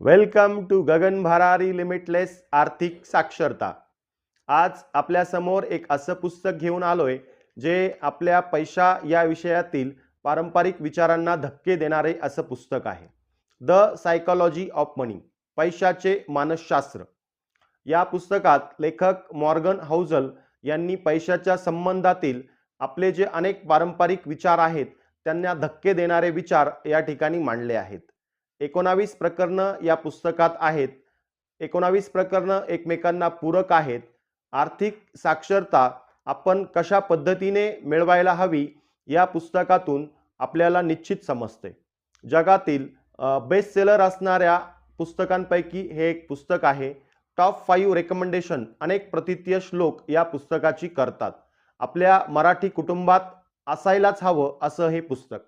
Welcome to गगन भरारी limitless आर्थिक साक्षरता. आज आपल्यासमोर एक असं पुस्तक घेऊन आलोय जे आपल्या पैसा या विषयातील पारंपरिक विचारांना धक्के देणारे असं पुस्तक आहे. द सायकॉलॉजी ऑफ मनी पैशाचे मानसशास्त्र. या पुस्तकात लेखक मॉर्गन हाऊझल यांनी पैशाच्या संबंधातील आपले जे अनेक पारंपरिक विचार आहेत त्यांना धक्के देणारे विचार या ठिकाणी मांडले आहेत. एकोणावीस प्रकरणं या पुस्तकात आहेत. एकोणावीस प्रकरणं एकमेकांना पूरक आहेत. आर्थिक साक्षरता आपण कशा पद्धतीने मिळवायला हवी या पुस्तकातून आपल्याला निश्चित समजते. जगातील बेस्ट सेलर असणाऱ्या पुस्तकांपैकी हे एक पुस्तक आहे. टॉप फाईव्ह रेकमेंडेशन अनेक प्रतितीय श्लोक या पुस्तकाची करतात. आपल्या मराठी कुटुंबात असायलाच हवं असं हे पुस्तक.